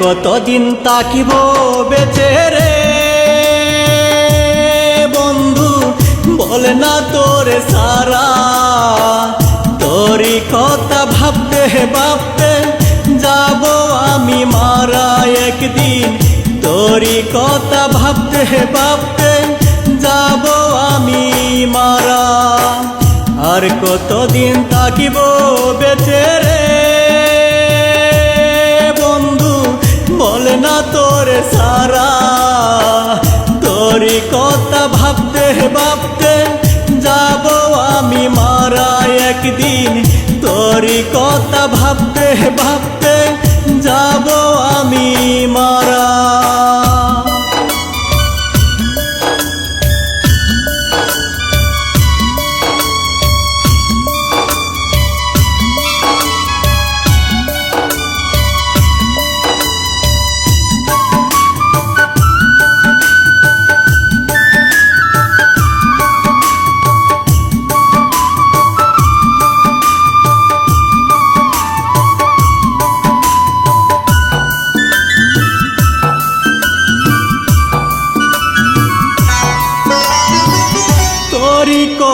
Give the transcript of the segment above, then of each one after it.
কতদিন তাকিব বেচে রে? বন্ধু, বল না তোরে সারা। তোরই কথা ভাবতে ভাবতে যাব আমি মারা একদিন। তোরই কথা ভাবতে ভাবতে যাব আমি মারা। আর কতদিন তাকিব বেচে যাব আমি মারা একদিন। তোরই কথা ভাবতে ভাবতে যাব আমি মারা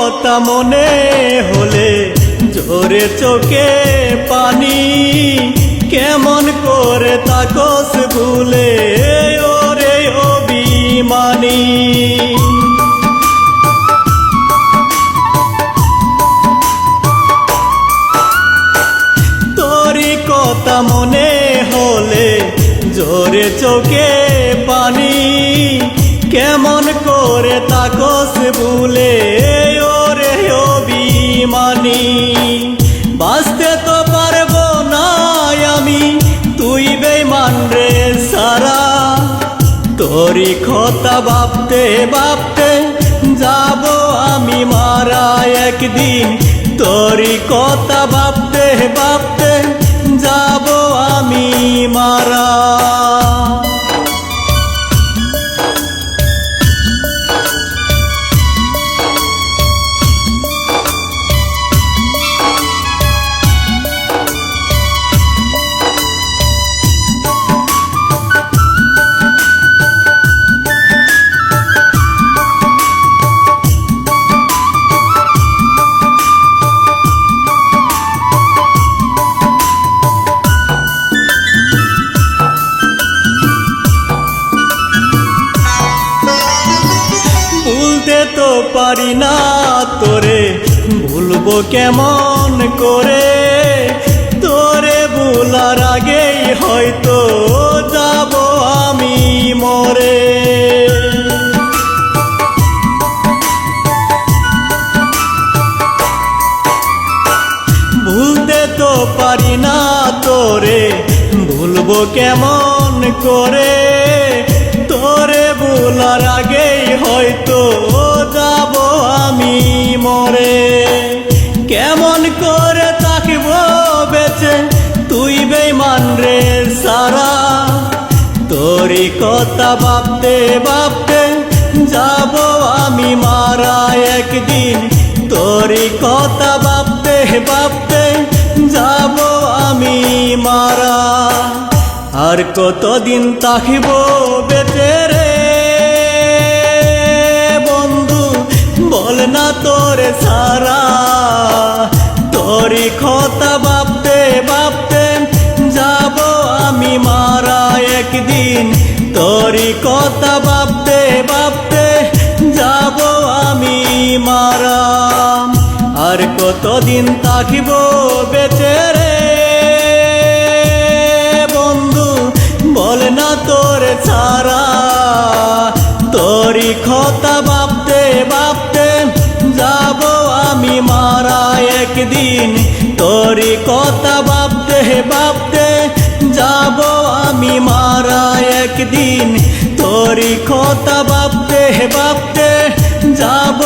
কথা মনে হলে জোরে চোখে পানি। কেমন করে তাকস ভুলে, ওরে অভিমানী। তোরই কথা মনে হলে জোরে চোখে তোরই কথা ভাবতে ভাবতে যাব আমি মারা একদিন। তোরই কথা ভাবতে ভাবতে যাব আমি মারা। ভুলতে তো পারি না তোরে। ভুলবো কেমন করে? তোরে ভুলার আগেই হয়তো যাব আমি মরে। ভুলতে তো পারি না তোরে। ভুলবো কেমন করে? তোরে ভুলার আগেই হয়তো কথা ভাবতে ভাবতে যাব আমি মারা একদিন। তোরই কথা ভাবতে ভাবতে যাব আমি মারা। আর কতদিন তাকিব বেঁচে রে? বন্ধু, বল না তোর সারা। তোরই কথা ভাবতে ভাবতে যাব আমি মারা একদিন। তোরই কথা ভাবতে ভাবতে যাব আমি মারা। আর কতদিন তাকিব বেঁচে রে? বন্ধু, বল না তোর সারা। তোরই কথা ভাবতে ভাবতে যাব আমি মারা একদিন। তোরই কথা ভাবতে ভাবতে যাব আমি মারা একদিন তোরই কথা ভাবতে ভাবতে যাব